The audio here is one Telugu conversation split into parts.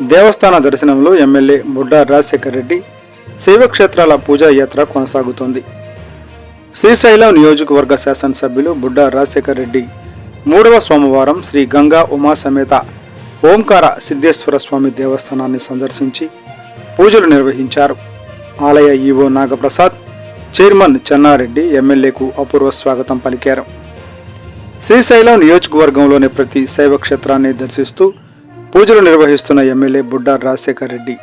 దేవస్థాన దర్శనంలో ఎమ్మెల్యే బుడ్డా రాజశేఖర్ రెడ్డి శైవక్షేత్రాల పూజా యాత్ర కొనసాగుతోంది. శ్రీశైలం నియోజకవర్గ శాసనసభ్యులు బుడ్డా రాజశేఖర్ రెడ్డి మూడవ సోమవారం శ్రీ గంగా ఉమా సమేత ఓంకార సిద్ధేశ్వర స్వామి దేవస్థానాన్ని సందర్శించి పూజలు నిర్వహించారు. ఆలయ ఈవో నాగప్రసాద్ చైర్మన్ చెన్నారెడ్డి ఎమ్మెల్యేకు అపూర్వ స్వాగతం పలికారు. శ్రీశైలం నియోజకవర్గంలోని ప్రతి శైవ క్షేత్రాన్ని దర్శిస్తూ పూజలు నిర్వహిస్తున్న ఎమ్మెల్యే బుడ్డా రాజశేఖర్ రెడ్డి.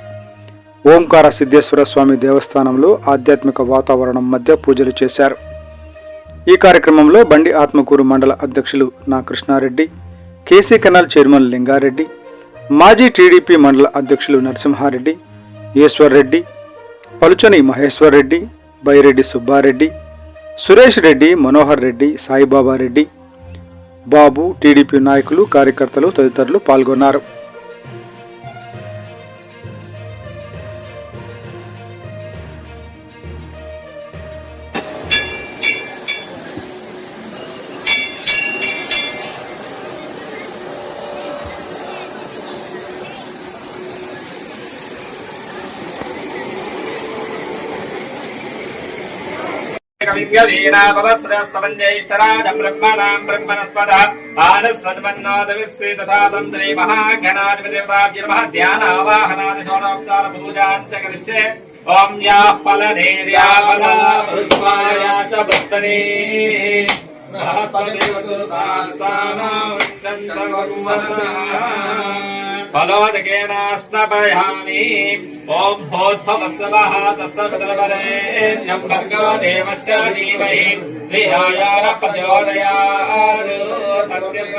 ఓంకార సిద్ధేశ్వర స్వామి దేవస్థానంలో ఆధ్యాత్మిక వాతావరణం మధ్య పూజలు చేశారు. ఈ కార్యక్రమంలో బండి ఆత్మకూరు మండల అధ్యక్షులు నా Krishnareddy KC canal chairman Lingareddy మాజీ టీడీపీ మండల అధ్యక్షులు నరసింహారెడ్డి ఈశ్వర్ రెడ్డి పలుచని మహేశ్వర్ రెడ్డి బైరెడ్డి సుబ్బారెడ్డి సురేష్ రెడ్డి మనోహర్ రెడ్డి సాయిబాబా రెడ్డి బాబు టీడీపీ నాయకులు కార్యకర్తలు తదితరులు పాల్గొన్నారు. कविव्यवीरापवस्रस्तवञ्जैष्ठराज ब्रह्मणाम् ब्रह्मणस्पद आनस्वन्मन्नादविस्वे तथा तन्त्रे महाघनाधिपतिर्वाज्यर्मः ध्यानावाहनादिषोडोपचार पूजाम् च करिष्ये ॐ याः फलनेर्या फला पुष्पाया च पुष्पणे फलोदकेन ఫలోదకేనాస్నపయామి ఓం భోద్భవత్సవః తస్సవితరవరేణ్యం భర్గవ దేవస్య ధీమహి ధియాయాన ప్రచోదయాత్ సత్యం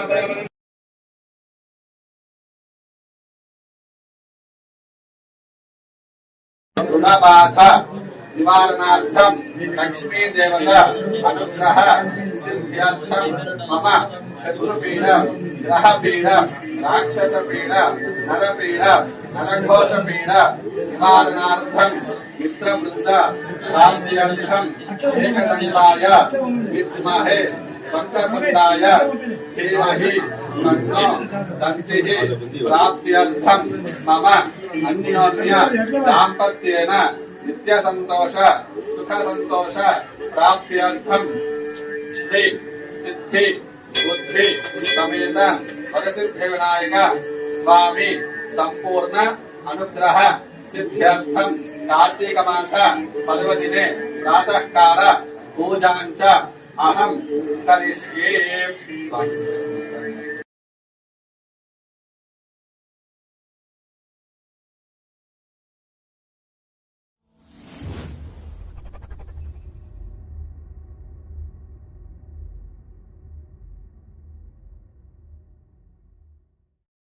రుణబాధ నివారణార్థం లక్ష్మీ దేవత అనుగ్రహ సిద్ధ్యర్థం మమ శత్రుపీడ గ్రహపీడ రాక్షసపీడ నరపీడ నరఘోషపీడ నివారణార్థం మిత్రవృంద ప్రాప్త్యర్థం ఏకదంతాయ విద్మహే భక్తకుందాయ ధీమహి తన్నో దంతిః ప్రాప్త్యర్థం మమ అన్యోన్య దాంపత్యేన నిత్య సంతోష సుఖ సంతోష ప్రాప్త్యర్థం శ్రీ సిద్ధి బుద్ధి సమేత వరసిద్ధి వినాయక స్వామి సంపూర్ణ అనుగ్రహ సిద్ధ్యర్థం కార్తీక మాస పర్వదినే ప్రాతకాల పూజాంచ అహం కరిష్యే